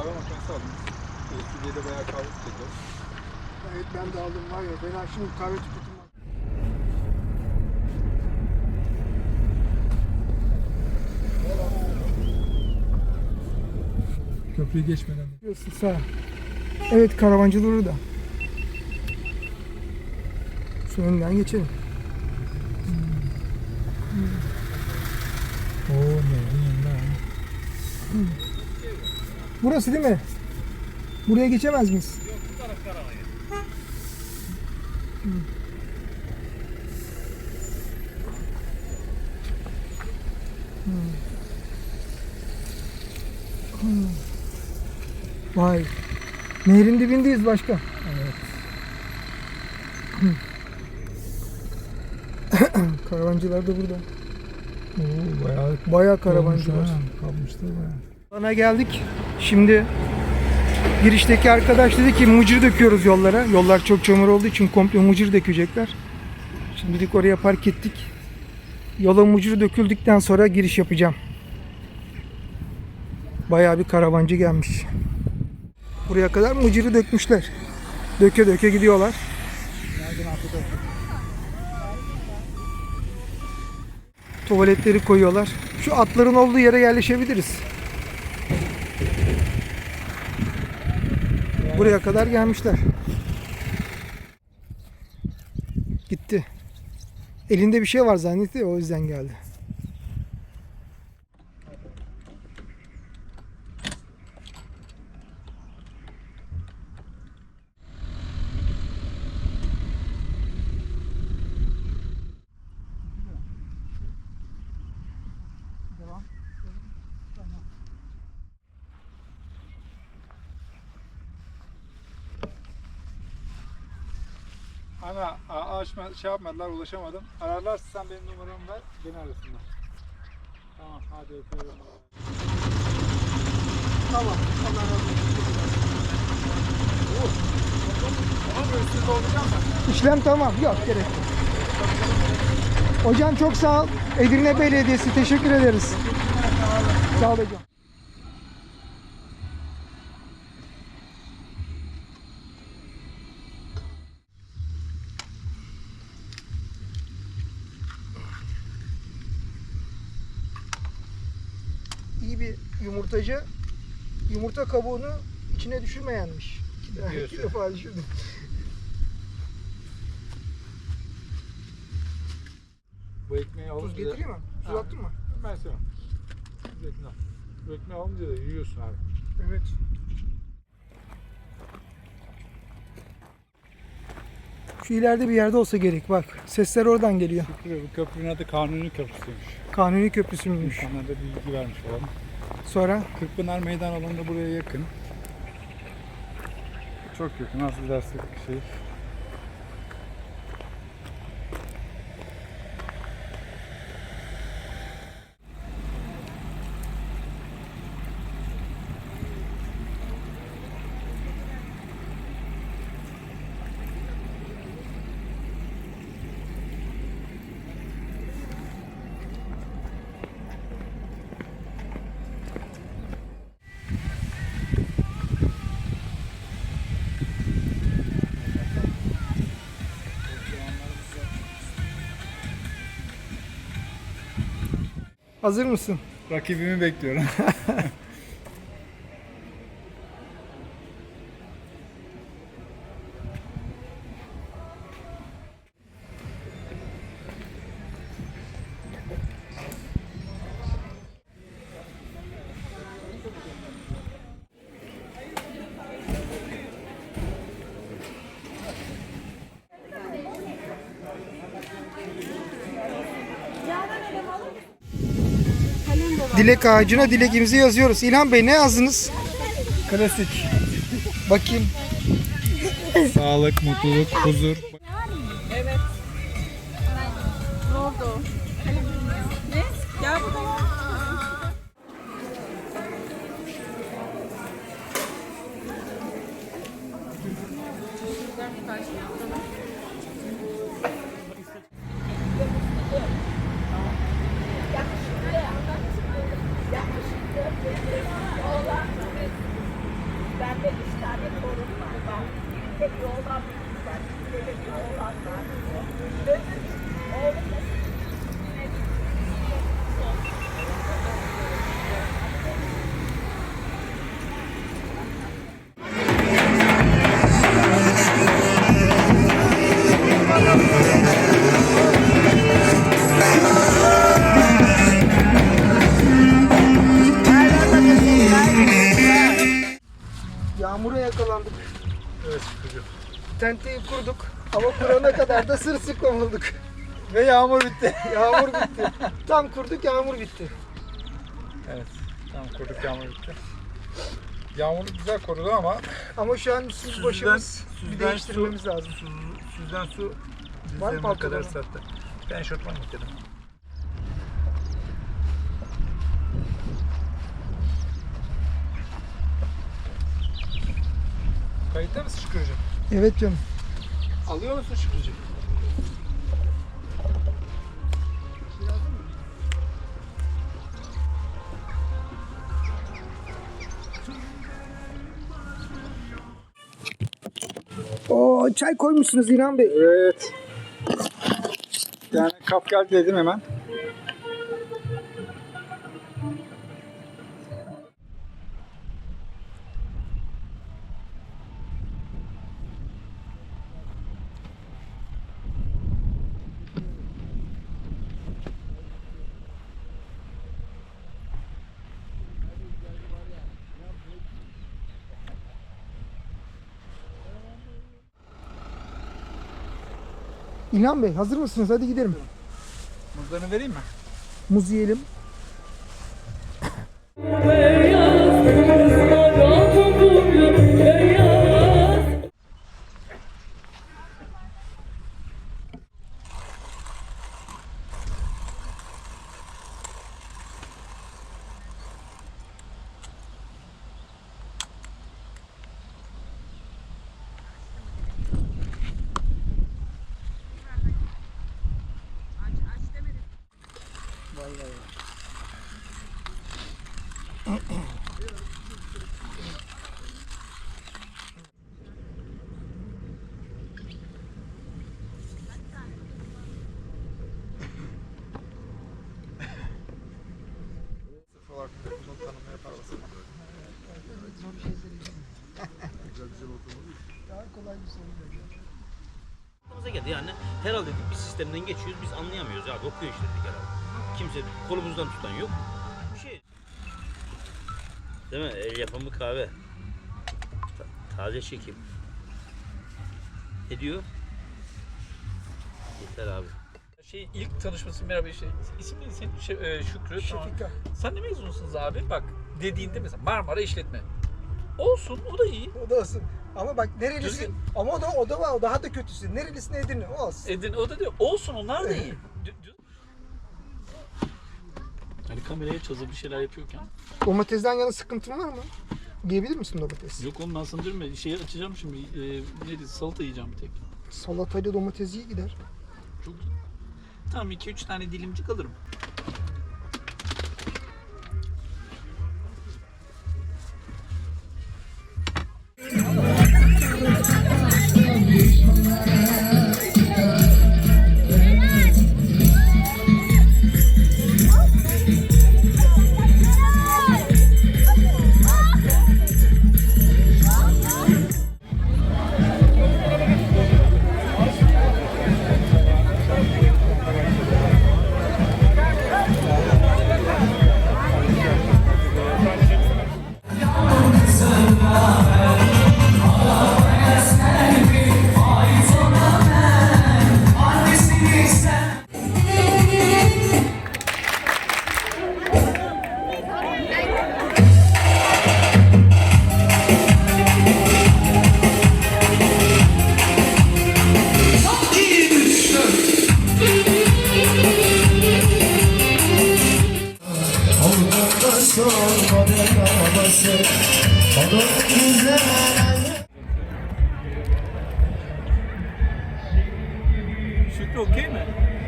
kahve makinesi aldım. Stüdyoda bayağı kahve tüketiyoruz. Evet ben de aldım var ya. Ben şimdi kahve tüketim var. Köprüyü geçmeden. Diyorsun sağ. Evet karavancı durur da. Şu önden geçelim. Burası değil mi? Buraya geçemez miyiz? Hmm. Hmm. Vay. Nehrin dibindeyiz başka. Evet. Karavancılar da burada. Oo bayağı Bayağı karavancı var. Kalmıştır bayağı. Bana geldik. Şimdi girişteki arkadaş dedi ki mucur döküyoruz yollara. Yollar çok çamur olduğu için komple mucur dökecekler. Şimdilik oraya park ettik. Yola mucur döküldükten sonra giriş yapacağım. Bayağı bir karavancı gelmiş. Buraya kadar mucuru dökmüşler. Döke döke gidiyorlar. Tuvaletleri koyuyorlar. Şu atların olduğu yere yerleşebiliriz. Buraya kadar gelmişler. Gitti. Elinde bir şey var zannetti o yüzden geldi. A- açma, şey yapmadılar ulaşamadım. Ararlarsa sen benim numaramı ver beni arasınlar. Tamam hadi öpüyorum. Tamam. Allah razı. İşlem tamam. Yok gerek yok. Hocam çok sağ ol. Edirne Belediyesi teşekkür ederiz. Sağ ol. Yumurtacı yumurta kabuğunu içine düşürmeyenmiş. İki, defa düşürdüm. Bu ekmeği Tuz alınca getireyim mi? Tuz attın mı? Ben sana. Zeytin al. Bu ekmeği alınca da yiyorsun abi. Evet. Şu ileride bir yerde olsa gerek bak. Sesler oradan geliyor. Köprü, bu köprünün adı Kanuni Köprüsü'ymüş. Kanuni Köprüsü müymüş? İnsanlara bilgi vermiş olalım. Sonra Kırkpınar Meydan alanında buraya yakın. Çok yakın. Nasıl dersek şey. Hazır mısın? Rakibimi bekliyorum. Dilek ağacına dilekimizi yazıyoruz. İlhan Bey ne yazdınız? Klasik. Bakayım. Sağlık, mutluluk, huzur. Tenteyi kurduk. Hava kurana kadar da sırılsıklam olduk. Ve yağmur bitti. Yağmur bitti. Tam kurduk yağmur bitti. evet. Tamam kurduk yağmur bitti. Yağmur güzel korudu ama Ama şu an Süzden- başımız bir değiştirmemiz lazım. süzden su Var mı kadar sattı. Ben şortman getirdim. Kayıtta mısın Şükrücüğüm? Evet canım. Alıyor musun Şükrücüğüm? Oo çay koymuşsunuz İlhan Bey. Evet. Yani kap geldi dedim hemen. İlhan Bey hazır mısınız? Hadi gidelim. Muzlarını vereyim mi? Muz yiyelim. Tanımı yapar mısın? Aklımıza geldi yani herhalde bir sistemden geçiyoruz biz anlayamıyoruz abi okuyor işte herhalde. Kimse kolumuzdan tutan yok. Bir şey. Değil mi? El yapımı kahve. Ta- taze çekim. Ne diyor? Yeter abi. Şey ilk tanışması merhaba şey isim neydi senin şey, e, Şükrü tamam. Şefika. Sen ne mezunsunuz abi? Bak dediğinde mesela Marmara işletme. Olsun o da iyi. O da olsun. Ama bak nerelisin? Düzgün. Ama o da o da var. O daha da kötüsü. Nerelisin Edirne? O olsun. Edin o da diyor. Olsun onlar da iyi. Hani kameraya açacağız bir şeyler yapıyorken. Domatesden yana sıkıntın var mı? Yiyebilir misin domates? Yok oğlum ben sana diyorum ya şey açacağım şimdi e, neydi salata yiyeceğim bir tek. Salatayla domates iyi gider. Çok Tamam 2-3 tane dilimcik alırım.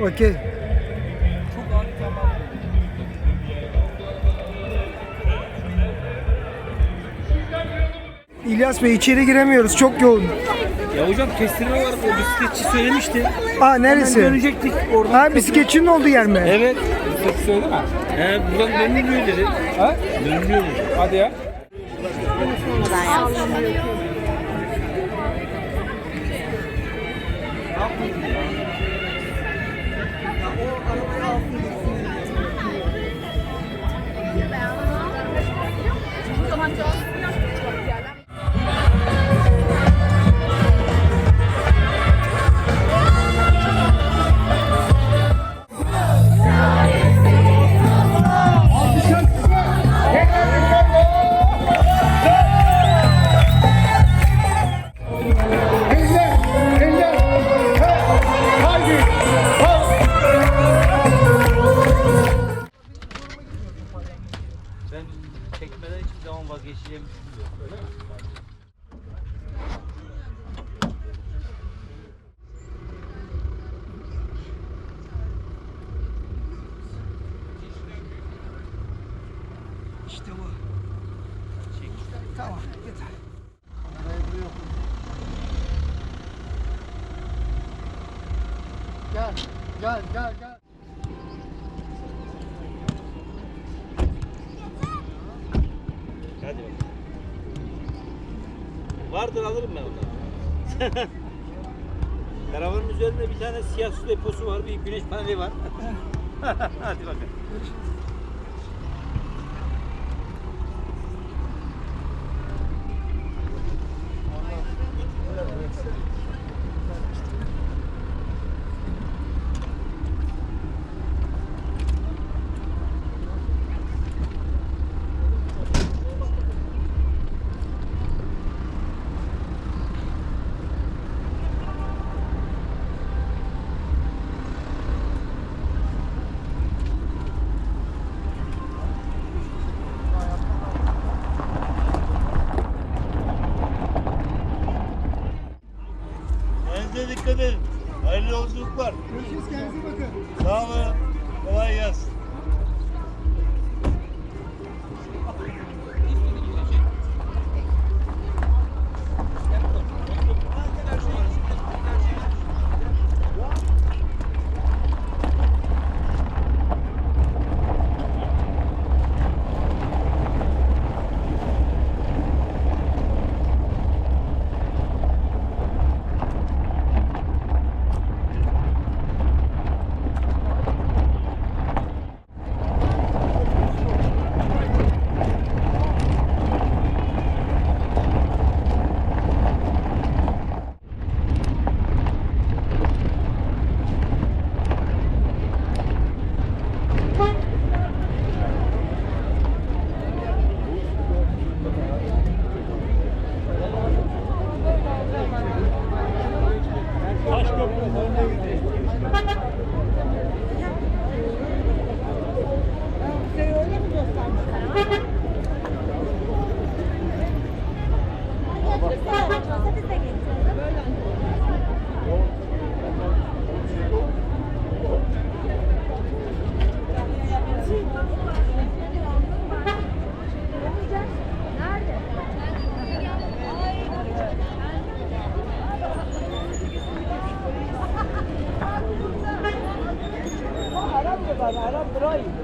Okey. İlyas Bey içeri giremiyoruz. Çok yoğun. Ya hocam kestirme var. O bisikletçi söylemişti. Aa neresi? Dönecektik oradan. Ha bisikletçinin olduğu yer mi? Evet. Bisiklet söyledi mi? He buradan dönülüyor dedi. Ha? Dönülüyor dedi. Hadi ya. Ben çekmeden hiçbir zaman vazgeçeceğimi düşünmüyorum. Öyle mi? İşte bu. Tamam yeter. Gel, gel, gel, gel. Hadi bakalım. Vardır alırım ben onları. Karavanın üzerinde bir tane siyah su deposu var, bir güneş paneli var. Hadi bakalım. Yolculuklar. Görüşürüz kendinize bakın. Sağ olun. Kolay gelsin. Detroit.